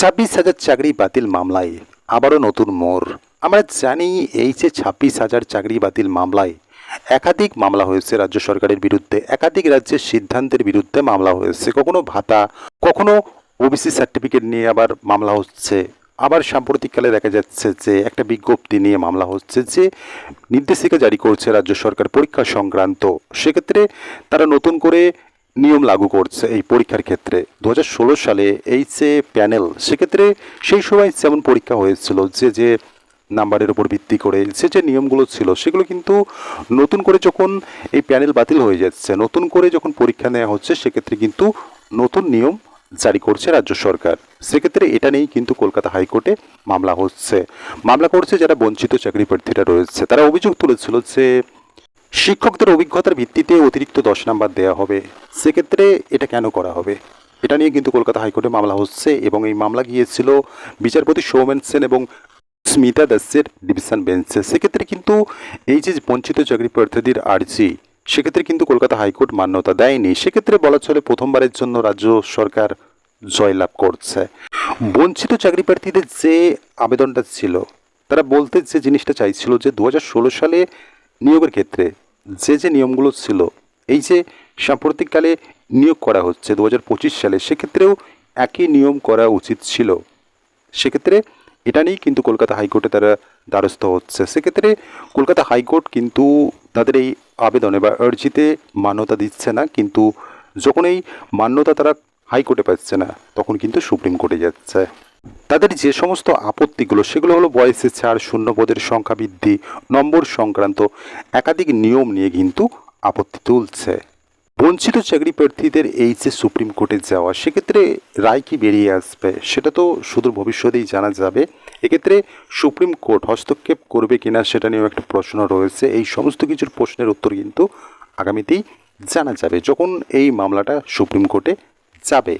ছাব্বিশ হাজার চাকরি বাতিল মামলায়। আবারও নতুন মোড়। আমরা জানি এই যে ছাব্বিশ হাজার চাকরি বাতিল মামলায় একাধিক মামলা হয়েছে রাজ্য সরকারের বিরুদ্ধে, একাধিক রাজ্যের সিদ্ধান্তের বিরুদ্ধে মামলা হয়েছে। কখনো ভাতা, কখনো ওবিসি সার্টিফিকেট নিয়ে আবার মামলা হচ্ছে। আবার সাম্প্রতিককালে দেখা যাচ্ছে যে একটা বিজ্ঞপ্তি নিয়ে মামলা হচ্ছে যে নির্দেশিকা জারি করছে রাজ্য সরকার পরীক্ষা সংক্রান্ত। সেক্ষেত্রে তারা নতুন করে নিয়ম লাগু করছে এই পরীক্ষার ক্ষেত্রে। দু হাজার ষোলো সালে এই যে প্যানেল, সেক্ষেত্রে সেই সময় যেমন পরীক্ষা হয়েছিল, যে যে নাম্বারের উপর ভিত্তি করে, যে যে নিয়মগুলো ছিল, সেগুলো কিন্তু নতুন করে যখন এই প্যানেল বাতিল হয়ে যাচ্ছে, নতুন করে যখন পরীক্ষা নেওয়া হচ্ছে, সেক্ষেত্রে কিন্তু নতুন নিয়ম জারি করছে রাজ্য সরকার। সেক্ষেত্রে এটা নিয়েই কিন্তু কলকাতা হাইকোর্টে মামলা হচ্ছে। মামলা করছে যারা বঞ্চিত চাকরি প্রার্থীরা রয়েছে। তারা অভিযোগ তুলেছিল যে শিক্ষকদের অভিজ্ঞতার ভিত্তিতে অতিরিক্ত দশ নাম্বার দেওয়া হবে। সেক্ষেত্রে এটা কেন করা হবে? এটা নিয়ে কিন্তু কলকাতা হাইকোর্টে মামলা হচ্ছে এবং এই মামলা গিয়েছিল বিচারপতি সৌমেন সেন এবং স্মিতা দাসের ডিভিশন বেঞ্চে। সেক্ষেত্রে কিন্তু এই যে বঞ্চিত চাকরি প্রার্থীদের আর্জি, সেক্ষেত্রে কিন্তু কলকাতা হাইকোর্ট মান্যতা দেয়নি। সেক্ষেত্রে বলা চলে প্রথমবারের জন্য রাজ্য সরকার জয়লাভ করছে। বঞ্চিত চাকরি প্রার্থীদের যে আবেদনটা ছিল, তারা বলতে যে জিনিসটা চাইছিল যে দু হাজার ষোলো সালে নিয়োগের ক্ষেত্রে যে যে নিয়মগুলো ছিল, এই যে সাম্প্রতিককালে নিয়োগ করা হচ্ছে দু হাজার পঁচিশ সালে, সেক্ষেত্রেও একই নিয়ম করা উচিত ছিল। সেক্ষেত্রে এটা নিয়েই কিন্তু কলকাতা হাইকোর্টে তারা দ্বারস্থ হচ্ছে। সেক্ষেত্রে কলকাতা হাইকোর্ট কিন্তু তাদের এই আবেদনে বা আর্জিতে মান্যতা দিচ্ছে না, কিন্তু যখন এই মান্যতা তারা হাইকোর্টে পাচ্ছে না, তখন কিন্তু সুপ্রিম কোর্টে যাচ্ছে। তাদের যে সমস্ত আপত্তিগুলো, সেগুলো হলো বয়সের ছাড় শূন্য পদের সংখ্যা বৃদ্ধি, নম্বর সংক্রান্ত একাধিক নিয়ম নিয়ে কিন্তু আপত্তি তুলছে। বঞ্চিত চাকরি প্রার্থীদের এই যে সুপ্রিম কোর্টে যাওয়া, সেক্ষেত্রে রায় কি বেরিয়ে আসবে? সেটা তো সুদূর ভবিষ্যতেই জানা যাবে। এক্ষেত্রে সুপ্রিম কোর্ট হস্তক্ষেপ করবে কিনা, সেটা নিয়েও একটা প্রশ্ন রয়েছে। এই সমস্ত কিছুর প্রশ্নের উত্তর কিন্তু আগামীতেই জানা যাবে, যখন এই মামলাটা সুপ্রিম কোর্টে যাবে।